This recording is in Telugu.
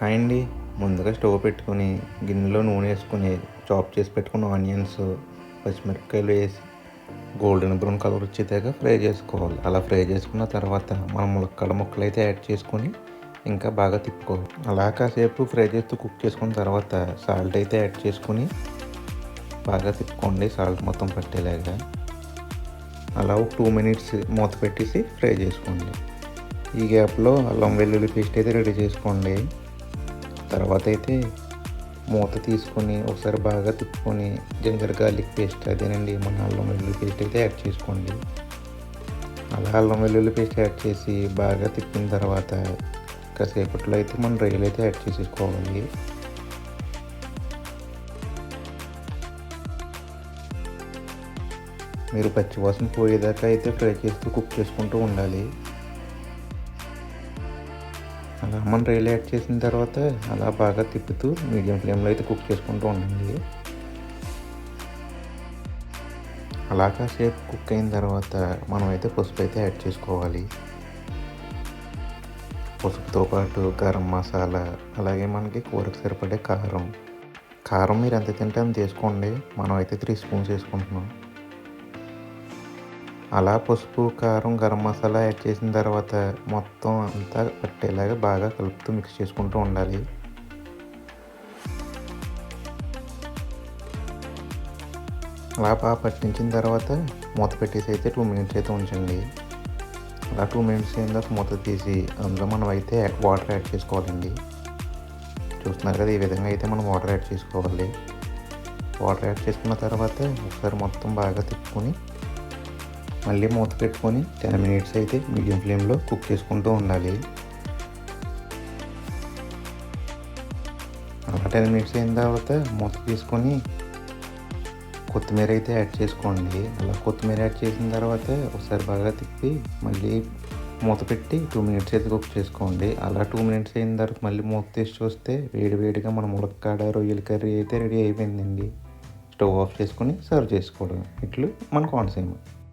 హాయ్ అండి ముందుగా స్టవ్ పెట్టుకొని గిన్నెలో నూనె వేసుకొని చాప్ చేసి పెట్టుకున్న ఆనియన్స్ పచ్చిమిరపకాయలు వేసి గోల్డెన్ బ్రౌన్ కలర్ వచ్చేదాకా ఫ్రై చేసుకోవాలి. అలా ఫ్రై చేసుకున్న తర్వాత మనం ములక్కడ ముక్కలు అయితే యాడ్ చేసుకొని ఇంకా బాగా తిప్పుకోవాలి. అలా కాసేపు ఫ్రై చేస్తూ కుక్ చేసుకున్న తర్వాత సాల్ట్ అయితే యాడ్ చేసుకొని బాగా తిప్పుకోండి. సాల్ట్ మొత్తం పట్టేలాగా. అలా ఒక టూ మినిట్స్ మూత పెట్టేసి ఫ్రై చేసుకోండి. ఈ గ్యాప్లో అల్లం వెల్లుల్లి పేస్ట్ అయితే రెడీ చేసుకోండి. తర్వాత అయితే మూత తీసుకొని ఒకసారి బాగా తిప్పుకొని జింజర్ గార్లిక్ పేస్ట్ అదేనండి మన అల్లం వెల్లుల్లి పేస్ట్ అయితే యాడ్ చేసుకోండి. అలా అల్లం వెల్లుల్లి పేస్ట్ యాడ్ చేసి బాగా తిప్పిన తర్వాత కాసేపట్లో అయితే మనం రొయ్యలు అయితే యాడ్ చేసేసుకోవాలి. మీరు పచ్చివాసన పోయేదాకా అయితే ఫ్రై చేస్తూ కుక్ చేసుకుంటూ ఉండాలి. అలా మనం రైలు యాడ్ చేసిన తర్వాత అలా బాగా తిప్పుతూ మీడియం ఫ్లేమ్లో అయితే కుక్ చేసుకుంటూ ఉండండి. అలా కాసేపు కుక్ అయిన తర్వాత మనం అయితే పసుపు అయితే యాడ్ చేసుకోవాలి. పసుపుతో పాటు గరం మసాలా అలాగే మనకి కూరకు సరిపడే కారం. కారం మీరు ఎంత తింటే అంత వేసుకోండి. మనం అయితే త్రీ స్పూన్స్ వేసుకుంటున్నాం. అలా పసుపు కారం గరం మసాలా యాడ్ చేసిన తర్వాత మొత్తం అంతా పట్టేలాగా బాగా కలుపుతూ మిక్స్ చేసుకుంటూ ఉండాలి. అలా బాగా పట్టించిన తర్వాత మూత పెట్టేసి అయితే టూ మినిట్స్ అయితే ఉంచండి. అలా టూ మినిట్స్ అయిన తర్వాత మూత తీసి అందులో మనం అయితే వాటర్ యాడ్ చేసుకోవాలండి. చూస్తున్నారు కదా ఈ విధంగా అయితే మనం వాటర్ యాడ్ చేసుకోవాలి. వాటర్ యాడ్ చేసుకున్న తర్వాత ఒకసారి మొత్తం బాగా తిప్పుకొని మళ్ళీ మూత పెట్టుకొని టెన్ మినిట్స్ అయితే మీడియం ఫ్లేమ్లో కుక్ చేసుకుంటూ ఉండాలి. అలా టెన్ మినిట్స్ అయిన తర్వాత మూత తీసుకొని కొత్తిమీర అయితే యాడ్ చేసుకోండి. అలా కొత్తిమీర యాడ్ చేసిన తర్వాత ఒకసారి బాగా తిప్పి మళ్ళీ మూత పెట్టి టూ మినిట్స్ అయితే కుక్ చేసుకోండి. అలా టూ మినిట్స్ అయిన తర్వాత మళ్ళీ మూత తీసి చూస్తే వేడి వేడిగా మన ములక్కాడ రొయ్యల కర్రీ అయితే రెడీ అయిపోయిందండి. స్టవ్ ఆఫ్ చేసుకొని సర్వ్ చేసుకోవడం. ఇట్లు మన కోనసీమ.